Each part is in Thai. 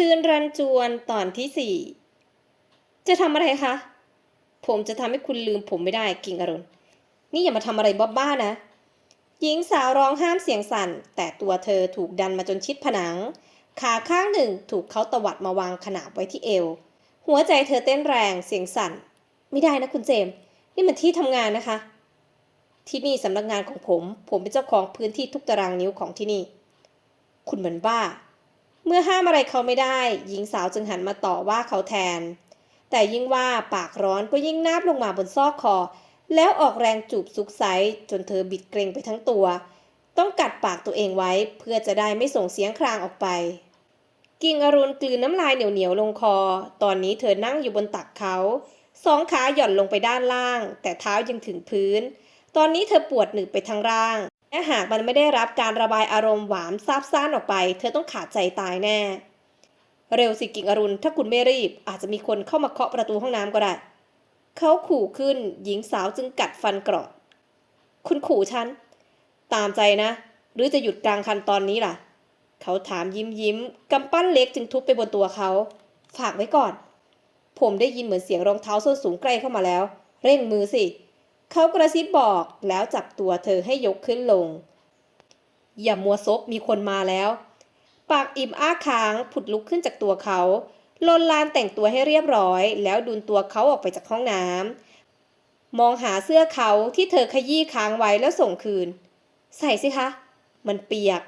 คืนรันจวนตอนที่สี่จะทำอะไรคะ ผมจะทำให้คุณลืมผมไม่ได้กิ่งอรุณ นี่อย่ามาทำอะไรบ้าๆนะ หญิงสาวร้องห้ามเสียงสั่น แต่ตัวเธอถูกดันมาจนชิดผนัง ขาข้างหนึ่งถูกเขาตวัดมาวางขนาบไว้ที่เอว หัวใจเธอเต้นแรงเสียงสั่น ไม่ได้นะคุณเจมส์นี่มันที่ทำงานนะคะ ที่นี่สำนักงานของผม ผมเป็นเจ้าของพื้นที่ทุกตารางนิ้วของที่นี่ คุณเหมือนบ้า เมื่อห้ามอะไรเขาไม่ได้ หญิงสาวจึงหันมาต่อว่าเขาแทน แต่ยิ่งว่าปากร้อนก็ยิ่งนาบลงมาบนซอกคอ แล้วออกแรงจูบซุกไซจนเธอบิดเกรงไปทั้งตัว ต้องกัดปากตัวเองไว้เพื่อจะได้ไม่ส่งเสียงครางออกไป กิ่งอรุณกลืนน้ำลายเหนียวๆลงคอ ตอนนี้เธอนั่งอยู่บนตักเขาสองขาหย่อนลงไปด้านล่าง แต่เท้ายังถึงพื้น ตอนนี้เธอปวดหนึบไปทั้งร่าง และหากมันไม่ได้รับการระบายอารมณ์หวานซาบซ่านออกไป เธอต้องขาดใจตายแน่ เร็วสิกิ่งอรุณ ถ้าคุณไม่รีบ อาจจะมีคนเข้ามาเคาะประตูห้องน้ำก็ได้ เขาขู่ขึ้น หญิงสาวจึงกัดฟันกรอด คุณขู่ฉัน ตามใจนะ หรือจะหยุดกลางคันตอนนี้ล่ะ เขาถามยิ้มยิ้มกำปั้นเล็กจึงทุบไปบนตัวเขา ฝากไว้ก่อน ผมได้ยินเหมือนเสียงรองเท้าส้นสูงใกล้เข้ามาแล้ว เร่งมือสิเเขากระซิบบอกแล้วจับตัวเธอให้ยกขึ้นลง อย่ามัวซบมีคนมาแล้ว ปากอิ่มอ้าค้างผุดลุกขึ้นจากตัวเขาลนลานแต่งตัวให้เรียบร้อย แล้วดุนตัวเขาออกไปจากห้องน้ำมองหาเสื้อเขาที่เธอขยี้ค้างไว้แล้วส่งคืน ใส่สิคะ มันเปียก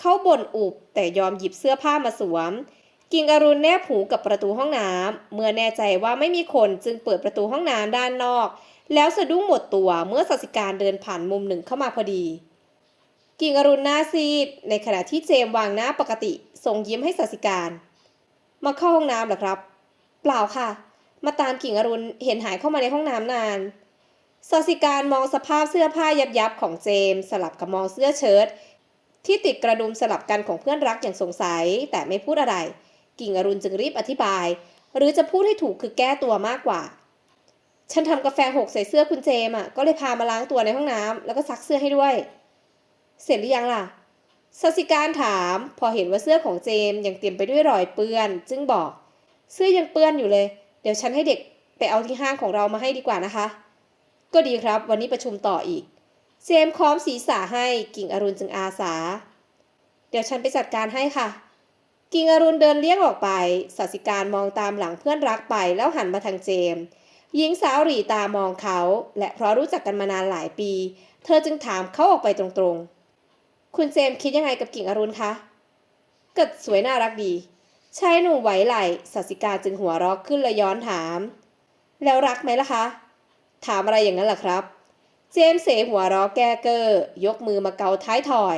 เขาบ่นอุบแต่ยอมหยิบเสื้อผ้ามาสวม กิ่งอรุณแนบหูกับประตูห้องน้ำเมื่อแน่ใจว่าไม่มีคนจึงเปิดประตูห้องน้ำด้านนอก แล้วสะดุ้งหมดตัวเมื่อสัสิการเดินผ่านมุมหนึ่งเข้ามาพอดี กิ่งอรุณหน้าซีด ในขณะที่เจมวางหน้าปกติส่งยิ้มให้สัสิการ มาเข้าห้องน้ำเหรอครับ เปล่าค่ะ มาตามกิ่งอรุณเห็นหายเข้ามาในห้องน้ำนานสัสิการมองสภาพเสื้อผ้ายับยับของเจมส์สลับกับมองเสื้อเชิ้ตที่ติดกระดุมสลับกันของเพื่อนรักอย่างสงสัย แต่ไม่พูดอะไร กิ่งอรุณจึงรีบอธิบาย หรือจะพูดให้ถูกคือแก้ตัวมากกว่า ฉันทำกาแฟหกใส่เสื้อคุณเจมส์อะ ก็เลยพามาล้างตัวในห้องน้ำแล้วก็ซักเสื้อให้ด้วย เสร็จหรือยังล่ะสัสิการถาม พอเห็นว่าเสื้อของเจมส์ยังเต็มไปด้วยรอยเปื้อน จึงบอก เสื้อยังเปื้อนอยู่เลย เดี๋ยวฉันให้เด็กไปเอาที่ห้างของเรามาให้ดีกว่านะคะ ก็ดีครับ วันนี้ประชุมต่ออีก เจมส์ค้อมศีรษะให้กิ่งอรุณจึงอาสา เดี๋ยวฉันไปจัดการให้ค่ะ กิ่งอรุณเดินเลี้ยงออกไปสัสิการมองตามหลังเพื่อนรักไปแล้วหันมาทางเจมส์ หญิงสาวหรีตามองเขา และเพราะรู้จักกันมานานหลายปี เธอจึงถามเขาออกไปตรงๆ คุณเจมส์คิดยังไงกับกิ่งอรุณคะก็สวยน่ารักดีชายหนุ่มไหวไหลสัสิการจึงหัวเราะขึ้นและย้อนถาม แล้วรักไหมล่ะคะ ถามอะไรอย่างนั้นล่ะครับ เจมส์เสหัวเราะแก้เกอร์ยกมือมาเกาท้ายถอย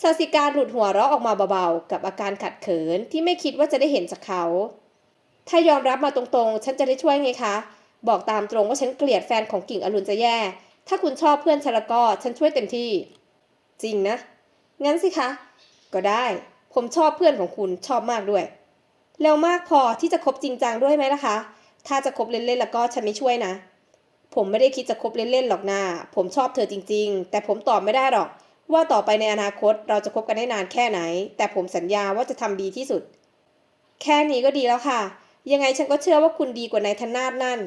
สัสิการหลุดหัวเราะออกมาเบาๆ กับอาการขัดเขินที่ไม่คิดว่าจะได้เห็นจากเขา ถ้ายอมรับมาตรงๆ ฉันจะได้ช่วยไงคะ บอกตามตรงว่าฉันเกลียดแฟนของกิ่งอรุณจะแย่ ถ้าคุณชอบเพื่อนฉันล้วก็ฉันช่วยเต็มที่ จริงนะ งั้นสิคะ ก็ได้ ผมชอบเพื่อนของคุณชอบมากด้วย แล้วมากพอที่จะคบจริงจังด้วยไหมล่ะคะ ถ้าจะคบเล่นๆแล้วก็ฉันไม่ช่วยนะ ผมไม่ได้คิดจะคบเล่นๆหรอกนาผมชอบเธอจริง ๆ แต่ผมตอบไม่ได้หรอก ว่าต่อไปในอนาคตเราจะคบกันได้นานแค่ไหน แต่ผมสัญญาว่าจะทำดีที่สุด แค่นี้ก็ดีแล้วค่ะยังไงฉันก็เชื่อว่าคุณดีกว่านายธนาดนั่น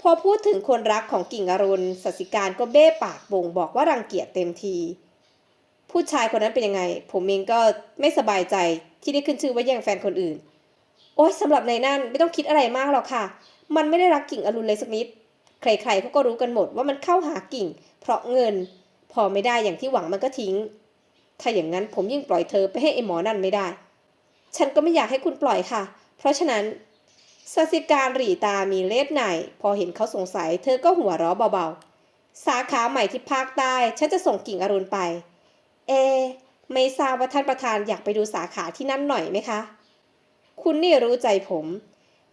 พอพูดถึงคนรักของกิ่งอรุณสัสิการก็เบ้ปากบ่งบอกว่ารังเกียจเต็มที ผู้ชายคนนั้นเป็นยังไง ผมเองก็ไม่สบายใจที่ได้ขึ้นชื่อว่าแย่งแฟนคนอื่น โอ๊ยสำหรับนายนั่นไม่ต้องคิดอะไรมากหรอกค่ะ มันไม่ได้รักกิ่งอรุณเลยสักนิด ใครๆเขาก็รู้กันหมดว่ามันเข้าหากิ่ง เพราะเงิน พอไม่ได้อย่างที่หวังมันก็ทิ้ง ถ้าอย่างนั้นผมยิ่งปล่อยเธอไปให้ไอ้หมอนั่นไม่ได้ ฉันก็ไม่อยากให้คุณปล่อยค่ะ เพราะฉะนั้น สสิการหรีตามีเล็บไหน พอเห็นเขาสงสัย เธอก็หัวเราะเบาๆ สาขาใหม่ที่ภาคใต้ฉันจะส่งกิ่งอรุณไป เอ ไม่ทราบว่าท่านประธานอยากไปดูสาขาที่นั่นหน่อยไหมคะ คุณนี่รู้ใจผม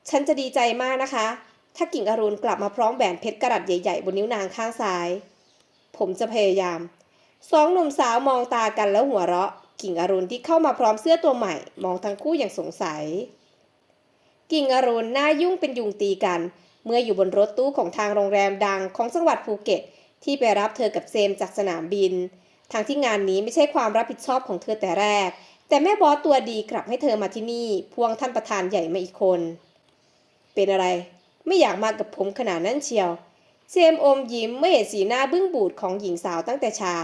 ฉันจะดีใจมากนะคะ ถ้ากิ่งอรุณกลับมาพร้อมแหวนเพชรกระดัดใหญ่ ๆ บนนิ้วนางข้างซ้าย ผมจะพยายาม สองหนุ่มสาวมองตากันแล้วหัวเราะ กิ่งอรุณที่เข้ามาพร้อมเสื้อตัวใหม่ มองทั้งคู่อย่างสงสัย กิ่งอรุณหน้ายุ่งเป็นยุงตีกัน เมื่ออยู่บนรถตู้ของทางโรงแรมดังของจังหวัดภูเก็ต ที่ไปรับเธอกับเซมจากสนามบิน ทางที่งานนี้ไม่ใช่ความรับผิดชอบของเธอแต่แรก แต่แม่บอสตัวดีกลับให้เธอมาที่นี่พวงท่านประธานใหญ่มาอีกคน เป็นอะไร ไม่อยากมากับผมขนาดนั้นเชียวเจมอมยิ้มเมื่อเห็นสีหน้าบึ้งบูดของหญิงสาวตั้งแต่เช้า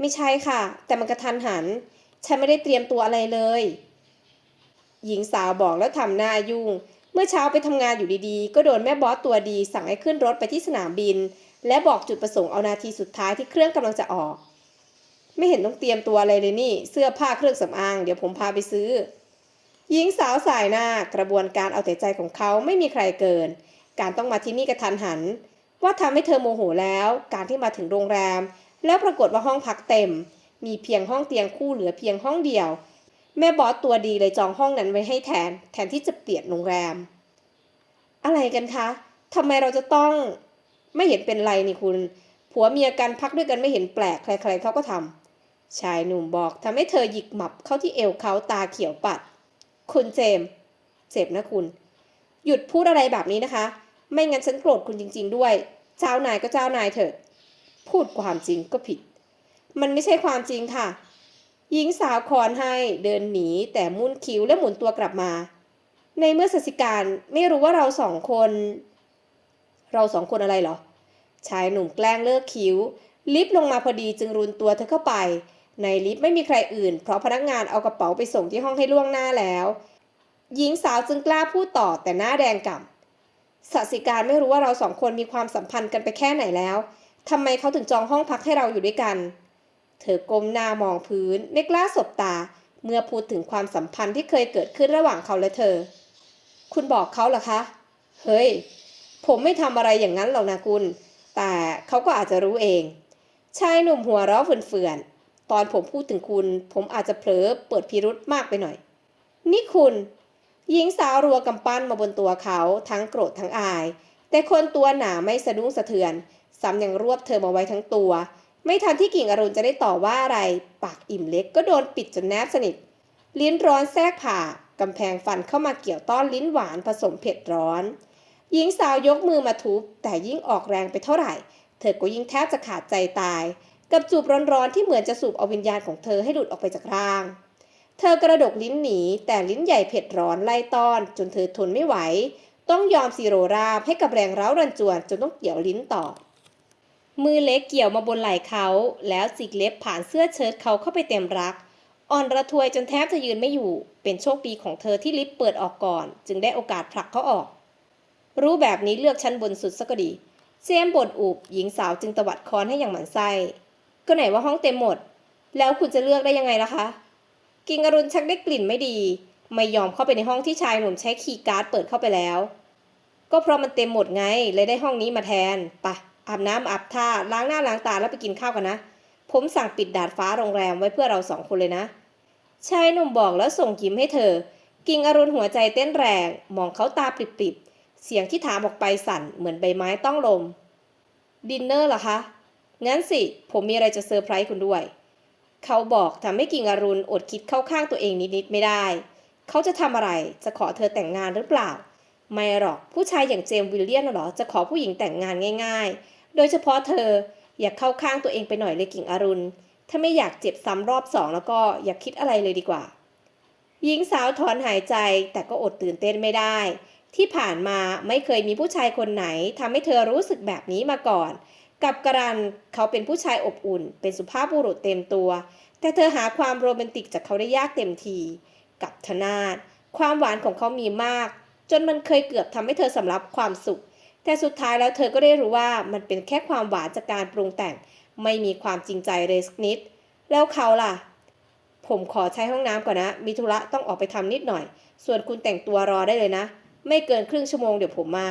ไม่ใช่ค่ะ แต่มันกระทันหัน ฉันไม่ได้เตรียมตัวอะไรเลย หญิงสาวบอกแล้วทำหน้ายุ่ง เมื่อเช้าไปทำงานอยู่ดีๆ ก็โดนแม่บอสตัวดีสั่งให้ขึ้นรถไปที่สนามบิน และบอกจุดประสงค์เอานาทีสุดท้ายที่เครื่องกำลังจะออก ไม่เห็นต้องเตรียมตัวอะไรเลยนี่ เสื้อผ้าเครื่องสำอาง เดี๋ยวผมพาไปซื้อ หญิงสาวสายหน้ากระบวนการเอาแต่ใจของเขาไม่มีใครเกิน การต้องมาที่นี่กระทันหัน ว่าทำให้เธอโมโหแล้ว การที่มาถึงโรงแรม แล้วปรากฏว่าห้องพักเต็ม มีเพียงห้องเตียงคู่เหลือเพียงห้องเดียว แม่บอสตัวดีเลยจองห้องนั้นไว้ให้แทน แทนที่จะเปลี่ยนโรงแรม อะไรกันคะทำไมเราจะต้องไม่เห็นเป็นไรนี่คุณ ผัวเมียกันพักด้วยกันไม่เห็นแปลกใครๆเขาก็ทำชายหนุ่มบอกทำให้เธอหยิกหมับเข้าที่เอวเขาตาเขียวปัด คุณเจมส์เจ็บนะคุณ หยุดพูดอะไรแบบนี้นะคะ ไม่งั้นฉันโกรธคุณจริง ๆ ด้วย เจ้านายก็เจ้านายเถอะพูดความจริงก็ผิด มันไม่ใช่ความจริงค่ะ หญิงสาวคอนให้เดินหนีแต่มุ่นคิ้วและหมุนตัวกลับมา ในเมื่อสัสิการไม่รู้ว่าเราสองคน เราสองคนอะไรหรอ ชายหนุ่มแกล้งเลิกคิ้ว ลิฟต์ลงมาพอดีจึงรุนตัวเธอเข้าไป ในลิฟต์ไม่มีใครอื่น เพราะพนักงานเอากระเป๋าไปส่งที่ห้องให้ล่วงหน้าแล้ว หญิงสาวจึงกล้าพูดต่อแต่หน้าแดงก่ำสัสิการไม่รู้ว่าเราสองคนมีความสัมพันธ์กันไปแค่ไหนแล้วทำไมเขาถึงจองห้องพักให้เราอยู่ด้วยกัน เธอก้มหน้ามองพื้นไม่กล้าสบตา เมื่อพูดถึงความสัมพันธ์ที่เคยเกิดขึ้นระหว่างเขาและเธอ คุณบอกเขาเหรอคะ เฮ้ย ผมไม่ทำอะไรอย่างนั้นหรอกนะคุณ แต่เขาก็อาจจะรู้เอง ชายหนุ่มหัวเราะเฟื่อนๆ ตอนผมพูดถึงคุณ ผมอาจจะเผลอเปิดพิรุธมากไปหน่อย นี่คุณ หญิงสาวรัวกำปั้นมาบนตัวเขาทั้งโกรธทั้งอาย แต่คนตัวหนาไม่สะดุ้งสะเทือนซ้ำยังรวบเธอมาไว้ทั้งตัว ไม่ทันที่กิ่งอรุณจะได้ต่อว่าอะไรปากอิ่มเล็กก็โดนปิดจนแนบสนิท ลิ้นร้อนแทรกผ่ากำแพงฟันเข้ามาเกี่ยวต้อนลิ้นหวานผสมเผ็ดร้อน หญิงสาวยกมือมาทุบ แต่ยิ่งออกแรงไปเท่าไหร่ เธอก็ยิ่งแทบจะขาดใจตาย กับจูบร้อนๆที่เหมือนจะสูบเอาวิญญาณของเธอให้หลุดออกไปจากร่าง เธอกระดกลิ้นหนี แต่ลิ้นใหญ่เผ็ดร้อนไล่ต้อน จนเธอทนไม่ไหว ต้องยอมซีโรราบให้กับแรงเร้ารันจวนจนต้องเกี่ยวลิ้นต่อ มือเล็กเกี่ยวมาบนไหล่เขา แล้วจิกเล็บผ่านเสื้อเชิ้ตเขาเข้าไปเต็มรัก อ่อนระทวยจนแทบจะยืนไม่อยู่ เป็นโชคดีของเธอที่ลิฟต์เปิดออกก่อน จึงได้โอกาสผลักเขาออก รู้แบบนี้เลือกชั้นบนสุดซะก็ดี เจมบ่นอุบหญิงสาวจึงตวัดคอนให้อย่างหมันไส้ก็ไหนว่าห้องเต็มหมด แล้วคุณจะเลือกได้ยังไงล่ะคะ กิงอรุณชักได้กลิ่นไม่ดี ไม่ยอมเข้าไปในห้องที่ชายหนุ่มใช้คีย์การ์ดเปิดเข้าไปแล้ว ก็เพราะมันเต็มหมดไงเลยได้ห้องนี้มาแทนไปะ อาบน้ำอาบท่าล้างหน้าล้างตาแล้วไปกินข้าวกันนะ ผมสั่งปิดดาดฟ้าโรงแรมไว้เพื่อเราสองคนเลยนะชายหนุ่มบอกแล้วส่งยิ้มให้เธอ กิ่งอรุณหัวใจเต้นแรงมองเขาตาปริบๆ เสียงที่ถามออกไปสั่นเหมือนใบไม้ต้องลม ดินเนอร์เหรอคะ งั้นสิ ผมมีอะไรจะเซอร์ไพรส์คุณด้วย เขาบอกทำให้กิ่งอรุณอดคิดเข้าข้างตัวเองนิดๆไม่ได้ เขาจะทำอะไรจะขอเธอแต่งงานหรือเปล่า ไม่หรอกผู้ชายอย่างเจมส์วิลเลียนหรอจะขอผู้หญิงแต่งงานง่าย ๆ โดยเฉพาะเธออยากเข้าข้างตัวเองไปหน่อยเลยกิ่งอรุณ ถ้าไม่อยากเจ็บซ้ำรอบสองแล้วก็อย่าคิดอะไรเลยดีกว่า หญิงสาวถอนหายใจแต่ก็อดตื่นเต้นไม่ได้ ที่ผ่านมาไม่เคยมีผู้ชายคนไหนทำให้เธอรู้สึกแบบนี้มาก่อน กับกรันเขาเป็นผู้ชายอบอุ่น เป็นสุภาพบุรุษเต็มตัว แต่เธอหาความโรแมนติกจากเขาได้ยากเต็มที กับธนาตความหวานของเขามีมาก จนมันเคยเกือบทำให้เธอสำลับความสุข แต่สุดท้ายแล้วเธอก็ได้รู้ว่ามันเป็นแค่ความหวานจากการปรุงแต่ง ไม่มีความจริงใจเลยสักนิด แล้วเขาล่ะ ผมขอใช้ห้องน้ำก่อนนะ มีธุระต้องออกไปทำนิดหน่อย ส่วนคุณแต่งตัวรอได้เลยนะ ไม่เกินครึ่งชั่วโมงเดี๋ยวผมมา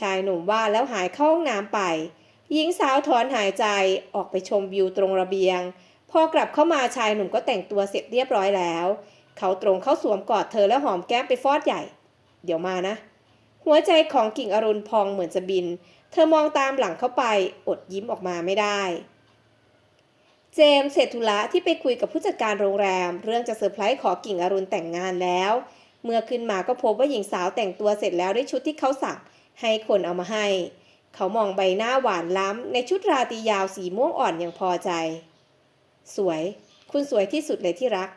ชายหนุ่มว่าแล้วหายเข้าห้องน้ำไป หญิงสาวถอนหายใจออกไปชมวิวตรงระเบียง พอกลับเข้ามาชายหนุ่มก็แต่งตัวเสร็จเรียบร้อยแล้ว เขาตรงเข้าสวมกอดเธอแล้วหอมแก้มไปฟอดใหญ่ เดี๋ยวมานะ หัวใจของกิ่งอรุณพองเหมือนจะบิน เธอมองตามหลังเข้าไปอดยิ้มออกมาไม่ได้ เจมส์เศรษฐุระที่ไปคุยกับผู้จัดการโรงแรม เรื่องจะเซอร์ไพรส์ขอกิ่งอรุณแต่งงานแล้ว เมื่อขึ้นมาก็พบว่าหญิงสาวแต่งตัวเสร็จแล้วด้วยชุดที่เขาสั่งให้คนเอามาให้ เขามองใบหน้าหวานล้ำ ในชุดราตรียาวสีม่วงอ่อนอย่างพอใจ สวย คุณสวยที่สุดเลยที่รัก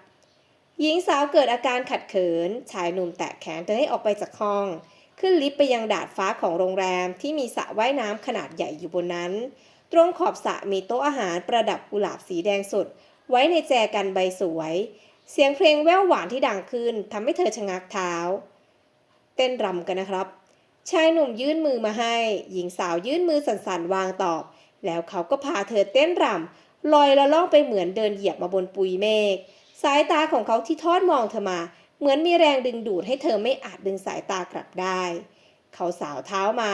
หญิงสาวเกิดอาการขัดเขิน ชายหนุ่มแตะแขนเธอให้ออกไปจากห้อง ขึ้นลิฟต์ไปยังดาดฟ้าของโรงแรมที่มีสระว่ายน้ำขนาดใหญ่อยู่บนนั้น ตรงขอบสระมีโต๊ะอาหารประดับกุหลาบสีแดงสด ไว้ในแจกันใบสวย เสียงเพลงแว่วหวานที่ดังขึ้นทำให้เธอชะงักเท้า เต้นรำกันนะครับ ชายหนุ่มยื่นมือมาให้ หญิงสาวยื่นมือสั่นๆวางตอบ แล้วเขาก็พาเธอเต้นรำลอยละล่องไปเหมือนเดินเหยียบมาบนปุยเมฆสายตาของเขาที่ทอดมองเธอมา เหมือนมีแรงดึงดูดให้เธอไม่อาจดึงสายตากลับได้ เขาสาวเท้ามา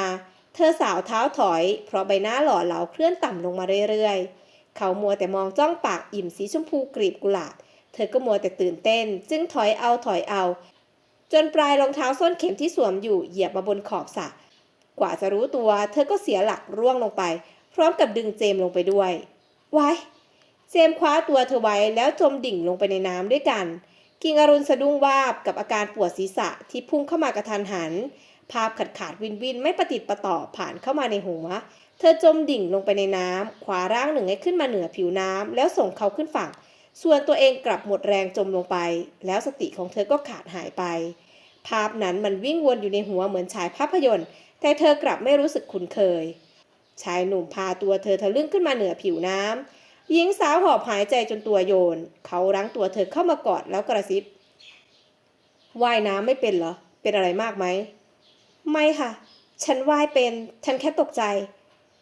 เธอสาวเท้าถอย เพราะใบหน้าหล่อเหลาเคลื่อนต่ำลงมาเรื่อยๆ เขามัวแต่มองจ้องปากอิ่มสีชมพูกรีบกุหลาบ เธอก็มัวแต่ตื่นเต้น จึงถอยเอาถอยเอา จนปลายรองเท้าส้นเข็มที่สวมอยู่เหยียบมาบนขอบสระกว่าจะรู้ตัว เธอก็เสียหลักร่วงลงไป พร้อมกับดึงเจมลงไปด้วย ไว้ เจมคว้าตัวเธอไว้แล้วจมดิ่งลงไปในน้ำด้วยกัน กิงอรุณสะดุ้งวาบกับอาการปวดศีรษะที่พุ่งเข้ามากระทันหัน ภาพขาดขาดวินวินไม่ประติดประต่อผ่านเข้ามาในหัว เธอจมดิ่งลงไปในน้ำขวาร่างหนึ่งให้ขึ้นมาเหนือผิวน้ำแล้วส่งเขาขึ้นฝั่ง ส่วนตัวเองกลับหมดแรงจมลงไป แล้วสติของเธอก็ขาดหายไป ภาพนั้นมันวิ่งวนอยู่ในหัวเหมือนฉายภาพยนตร์ แต่เธอกลับไม่รู้สึกคุ้นเคย ชายหนุ่มพาตัวเธอทะลึ่งขึ้นมาเหนือผิวน้ำ หญิงสาวหอบหายใจจนตัวโยน เขารั้งตัวเธอเข้ามากอดแล้วกระซิบว่ายน้ำไม่เป็นเหรอ เป็นอะไรมากไหม ไม่ค่ะ ฉันว่ายเป็น ฉันแค่ตกใจ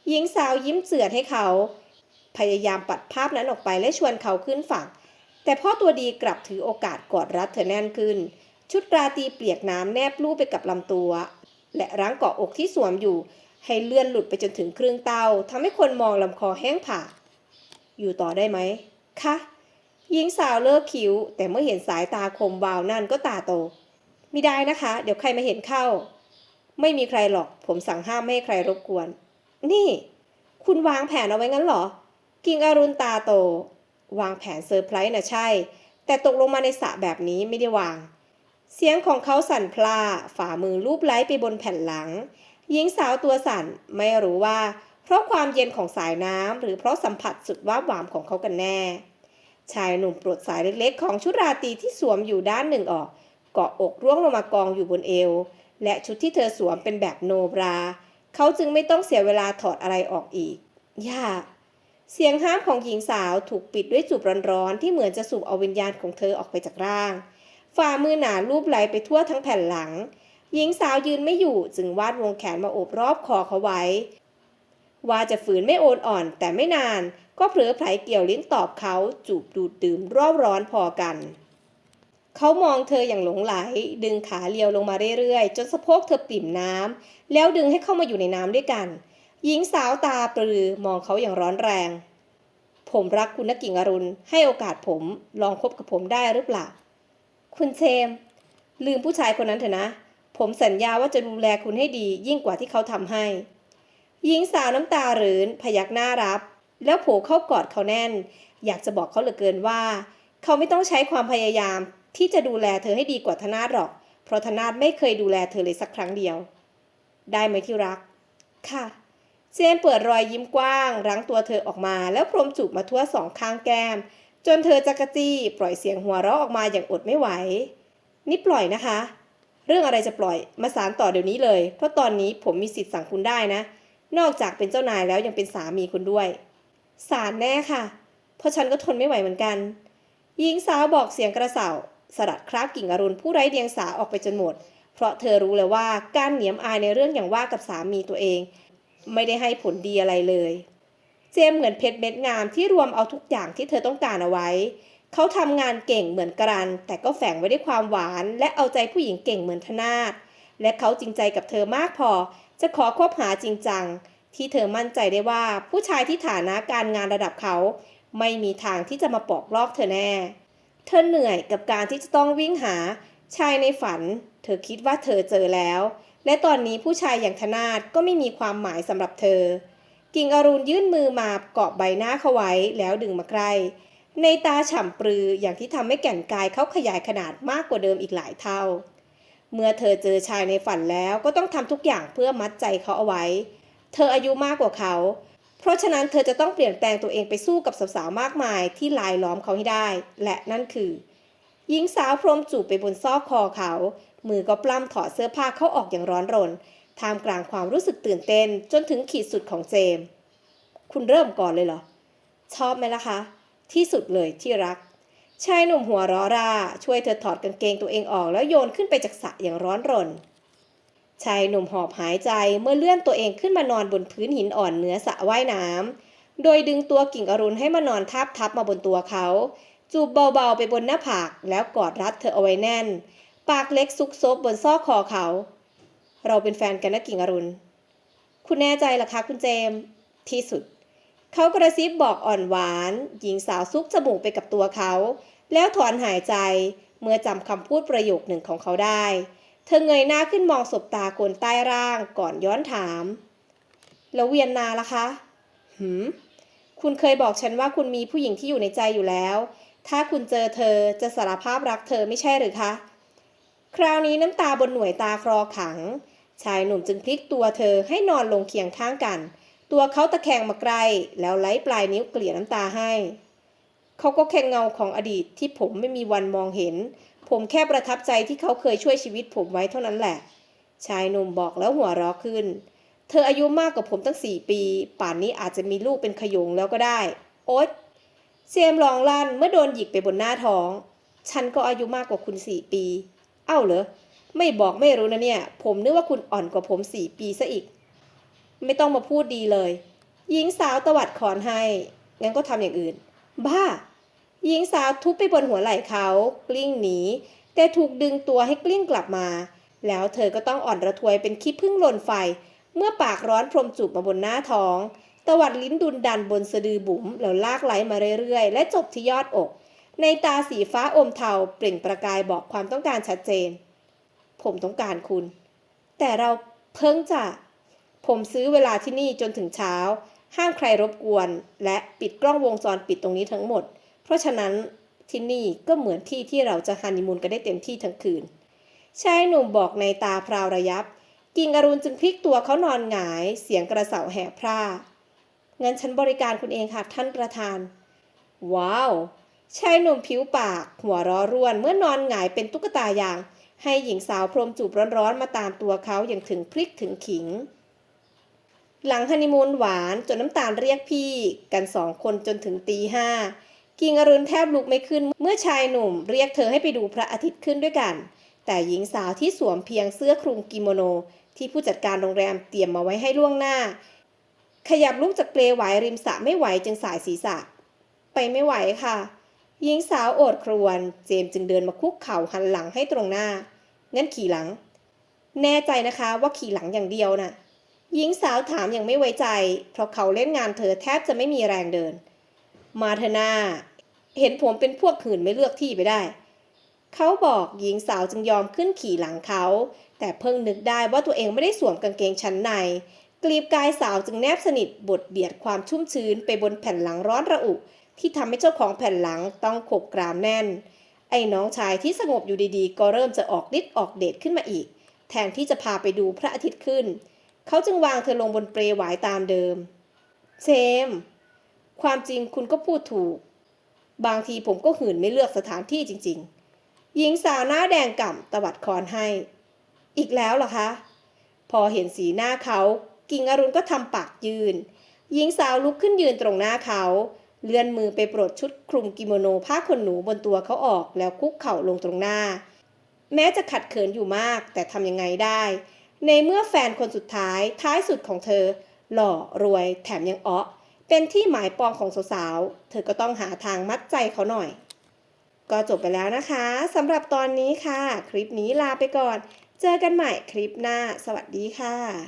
หญิงสาวยิ้มเสือดให้เขา พยายามปัดภาพนั้นออกไปและชวนเขาขึ้นฝั่ง แต่พ่อตัวดีกลับถือโอกาสกอดรัดเธอแน่นขึ้น ชุดราตรีเปียกน้ำแนบลู่ไปกับลำตัว และรั้งเกาะอกที่สวมอยู่ ให้เลื่อนหลุดไปจนถึงครึ่งเตาทำให้คนมองลำคอแห้งผาก อยู่ต่อได้ไหมคะหญิงสาวเลิกคิ้ว แต่เมื่อเห็นสายตาคมวาวนั่นก็ตาโตไม่ได้นะคะ เดี๋ยวใครมาเห็นเข้า ไม่มีใครหรอก ผมสั่งห้ามไม่ให้ใครรบกวน นี่ คุณวางแผนเอาไว้งั้นเหรอ กิงอรุณตาโต วางแผนเซอร์ไพรส์นะใช่ แต่ตกลงมาในสระแบบนี้ไม่ได้วาง เสียงของเขาสั่นพลา ฝ่ามือลูบไล้ไปบนแผ่นหลัง หญิงสาวตัวสั่นไม่รู้ว่า เพราะความเย็นของสายน้ำหรือเพราะสัมผัสสุดว้าหวามของเขากันแน่ ชายหนุ่มปลดสายเล็กๆ ของชุดราตรีที่สวมอยู่ด้านหนึ่งออก เกาะอกร่วงลงมากองอยู่บนเอว และชุดที่เธอสวมเป็นแบบโนบรา เขาจึงไม่ต้องเสียเวลาถอดอะไรออกอีกย่าเสียงห้ามของหญิงสาวถูกปิดด้วยจูบร้อนๆที่เหมือนจะสูบเอาวิญญาณของเธอออกไปจากร่าง ฝ่ามือหนาลูบไหลไปทั่วทั้งแผ่นหลัง หญิงสาวยืนไม่อยู่จึงวาดวงแขนมาโอบรอบคอเขาไว้ ว่าจะฝืนไม่โอนอ่อนแต่ไม่นาน ก็เผลอไผลเกี่ยวลิ้นตอบเขาจูบดูดดื่มรอบร้อนพอกัน เขามองเธออย่างหลงไหล ดึงขาเลียวลงมาเรื่อยๆ จนสะโพกเธอปิ่มน้ำแล้วดึงให้เข้ามาอยู่ในน้ำด้วยกัน หญิงสาวตาปรือมองเขาอย่างร้อนแรง ผมรักคุณนกิ่งอรุณ ให้โอกาสผมลองคบกับผมได้หรือเปล่า คุณเชม ลืมผู้ชายคนนั้นเถอะนะ ผมสัญญาว่าจะดูแลคุณให้ดียิ่งกว่าที่เขาทำให้ หญิงสาวน้ำตารื้นพยักหน้ารับ แล้วโผล่เข้ากอดเขาแน่น อยากจะบอกเขาเหลือเกินว่า เขาไม่ต้องใช้ความพยายาม ที่จะดูแลเธอให้ดีกว่าธนาหรอก เพราะธนาไม่เคยดูแลเธอเลยสักครั้งเดียว ได้ไหมที่รัก ค่ะ เจมเปิดรอยยิ้มกว้าง รั้งตัวเธอออกมาแล้วพรมจูบมาทั่วสองข้างแก้ม จนเธอจักรจี้ปล่อยเสียงหัวเราะออกมาอย่างอดไม่ไหว นี่ปล่อยนะคะ เรื่องอะไรจะปล่อยมาสารต่อเดี๋ยวนี้เลย เพราะตอนนี้ผมมีสิทธิ์สั่งคุณได้นะ นอกจากเป็นเจ้านายแล้วยังเป็นสามีคุณด้วย สารแน่ค่ะ เพราะฉันก็ทนไม่ไหวเหมือนกัน หญิงสาวบอกเสียงกระเสาสลัดคราบกิ่งอรุณผู้ไร้เดียงสาออกไปจนหมด เพราะเธอรู้เลยว่าการเหนียมอายในเรื่องอย่างว่ากับสามีตัวเอง ไม่ได้ให้ผลดีอะไรเลย เจมเหมือนเพชรเม็ดงามที่รวมเอาทุกอย่างที่เธอต้องการเอาไว้ เขาทำงานเก่งเหมือนกรัน แต่ก็แฝงไว้ด้วยความหวาน และเอาใจผู้หญิงเก่งเหมือนธนาถและเขาจริงใจกับเธอมากพอ จะขอคบหาจริงจัง ที่เธอมั่นใจได้ว่าผู้ชายที่ฐานะการงานระดับเขา ไม่มีทางที่จะมาปอกลอกเธอแน่ เธอเหนื่อยกับการที่จะต้องวิ่งหา ชายในฝัน เธอคิดว่าเธอเจอแล้ว และตอนนี้ผู้ชายอย่างธนาถก็ไม่มีความหมายสำหรับเธอ กิ่งอรุณยื่นมือมาเกาะใบหน้าเขาไว้แล้วดึงมาใกล้ในตาฉ่ำปรืออย่างที่ทำให้แก่นกายเขาขยายขนาดมากกว่าเดิมอีกหลายเท่า เมื่อเธอเจอชายในฝันแล้วก็ต้องทำทุกอย่างเพื่อมัดใจเขาเอาไว้ เธออายุมากกว่าเขา เพราะฉะนั้นเธอจะต้องเปลี่ยนแปลงตัวเองไปสู้กับสาวๆมากมายที่ลายล้อมเขาให้ได้ และนั่นคือ หญิงสาวพรมจูบไปบนซอกคอเขา มือก็ปล้ำถอดเสื้อผ้าเข้าออกอย่างร้อนรน ท่ามกลางความรู้สึกตื่นเต้นจนถึงขีดสุดของเจมส์คุณเริ่มก่อนเลยเหรอ ชอบไหมล่ะคะ ที่สุดเลยที่รัก ชายหนุ่มหัวร้อรา ช่วยเธอถอดกางเกงตัวเองออกแล้วโยนขึ้นไปจากสระอย่างร้อนรน ชายหนุ่มหอบหายใจเมื่อเลื่อนตัวเองขึ้นมานอนบนพื้นหินอ่อนเหนือสระว่ายน้ำ โดยดึงตัวกิ่งอรุณให้มานอนทาบทับมาบนตัวเขา จูบเบาๆไปบนหน้าผากแล้วกอดรัดเธอเอาไว้แน่น ปากเล็กซุกซบบนซอกคอเขา เราเป็นแฟนกันนะกิ่งอรุณ คุณแน่ใจล่ะคะคุณเจม ที่สุด เขากระซิบบอกอ่อนหวาน หญิงสาวซุกจมูกไปกับตัวเขา แล้วถอนหายใจเมื่อจำคำพูดประโยคหนึ่งของเขาได้ เธอเงยหน้าขึ้นมองศบตาคนใต้ร่างก่อนย้อนถาม แล้วเวียนนาล่ะคะ หืม คุณเคยบอกฉันว่าคุณมีผู้หญิงที่อยู่ในใจอยู่แล้ว ถ้าคุณเจอเธอจะสารภาพรักเธอไม่ใช่หรือคะ คราวนี้น้ำตาบนหน่วยตาคลอขัง ชายหนุ่มจึงพลิกตัวเธอให้นอนลงเคียงข้างกัน ตัวเขาตะแคงมาไกลแล้วไล้ปลายนิ้วเกลี่ยน้ำตาให้ เขาก็แค่เงาของอดีตที่ผมไม่มีวันมองเห็น ผมแค่ประทับใจที่เขาเคยช่วยชีวิตผมไว้เท่านั้นแหละ ชายหนุ่มบอกแล้วหัวเราะขึ้น เธออายุมากกว่าผมตั้งสี่ปี ป่านนี้อาจจะมีลูกเป็นขยงแล้วก็ได้ โอ๊ยเซมลองลั่นเมื่อโดนหยิกไปบนหน้าท้อง ฉันก็อายุมากกว่าคุณสี่ปี เอ้าเหรอ ไม่บอกไม่รู้นะเนี่ย ผมนึกว่าคุณอ่อนกว่าผมสี่ปีซะอีก ไม่ต้องมาพูดดีเลย หญิงสาวตวัดขอนให้ งั้นก็ทำอย่างอื่น บ้า หญิงสาวทุบไปบนหัวไหล่เขากลิ้งหนี แต่ถูกดึงตัวให้กลิ้งกลับมา แล้วเธอก็ต้องอ่อนระทวยเป็นขี้ผึ้งหล่นไฟ เมื่อปากร้อนพรมจูบมาบนหน้าท้องตวัดลิ้นดุนดันบนสะดือบุ๋มแล้วลากไหลมาเรื่อยๆ และจบที่ยอดอก ในตาสีฟ้าอมเทาเปล่งประกายบอกความต้องการชัดเจน ผมต้องการคุณ แต่เราเพิ่งจะ ผมซื้อเวลาที่นี่จนถึงเช้า ห้ามใครรบกวน และปิดกล้องวงจรปิดตรงนี้ทั้งหมด เพราะฉะนั้นที่นี่ก็เหมือนที่ที่เราจะฮันนีมูนกันได้เต็มที่ทั้งคืน ชายหนุ่มบอกในตาพราวระยับ กิ่งอรุณจึงพลิกตัวเขานอนหงาย เสียงกระเสาแห่พร่างั้นฉันบริการคุณเองค่ะท่านประธาน ว้าว ชายหนุ่มผิวปาก หัวร้อร่วน เมื่อนอนหงายเป็นตุ๊กตายาง ให้หญิงสาวพรมจูบร้อนๆมาตามตัวเขาอย่างถึงพริกถึงขิง หลังฮันนีมูนหวานจนน้ำตาลเรียกพี่ กันสองคนจนถึงตีห้า กิงอรุณแทบลุกไม่ขึ้น เมื่อชายหนุ่มเรียกเธอให้ไปดูพระอาทิตย์ขึ้นด้วยกัน แต่หญิงสาวที่สวมเพียงเสื้อคลุมกิโมโน ที่ผู้จัดการโรงแรมเตรียมมาไว้ให้ล่วงหน้า ขยับลุกจากเปลวไหวริมสระไม่ไหวจึงสายศีรษะ ไปไม่ไหวค่ะ หญิงสาวโอดครวญเจมจึงเดินมาคุกเข่าหันหลังให้ตรงหน้างั้นขี่หลัง แน่ใจนะคะว่าขี่หลังอย่างเดียวน่ะหญิงสาวถามอย่างไม่ไว้ใจ เพราะเขาเล่นงานเธอแทบจะไม่มีแรงเดิน มาเถอะนา เห็นผมเป็นพวกหื่นไม่เลือกที่ไปได้ เขาบอกหญิงสาวจึงยอมขึ้นขี่หลังเขา แต่เพิ่งนึกได้ว่าตัวเองไม่ได้สวมกางเกงชั้นในกลีบกายสาวจึงแนบสนิทบดเบียดความชุ่มชื้นไปบนแผ่นหลังร้อนระอุ ที่ทำให้เจ้าของแผ่นหลังต้องขบกรามแน่น ไอ้น้องชายที่สงบอยู่ดีๆ ก็เริ่มจะออกฤทธิ์ออกเดชขึ้นมาอีก แทนที่จะพาไปดูพระอาทิตย์ขึ้น เขาจึงวางเธอลงบนเปลหวายตามเดิมเซมความจริงคุณก็พูดถูก บางทีผมก็หื่นไม่เลือกสถานที่จริง ๆ หญิงสาวหน้าแดงก่ำตวัดคอนให้ อีกแล้วเหรอคะ พอเห็นสีหน้าเขากิ่งอรุณก็ทำปากยืน หญิงสาวลุกขึ้นยืนตรงหน้าเขา เลื่อนมือไปปลดชุดคลุมกิโมโนผ้าขนหนูบนตัวเขาออกแล้วคุกเข่าลงตรงหน้า แม้จะขัดเขินอยู่มากแต่ทำยังไงได้ ในเมื่อแฟนคนสุดท้ายท้ายสุดของเธอ หล่อรวยแถมยังอ้อ เป็นที่หมายปองของสาวๆ เธอก็ต้องหาทางมัดใจเขาหน่อย ก็จบไปแล้วนะคะสำหรับตอนนี้ค่ะ คลิปนี้ลาไปก่อน เจอกันใหม่คลิปหน้า สวัสดีค่ะ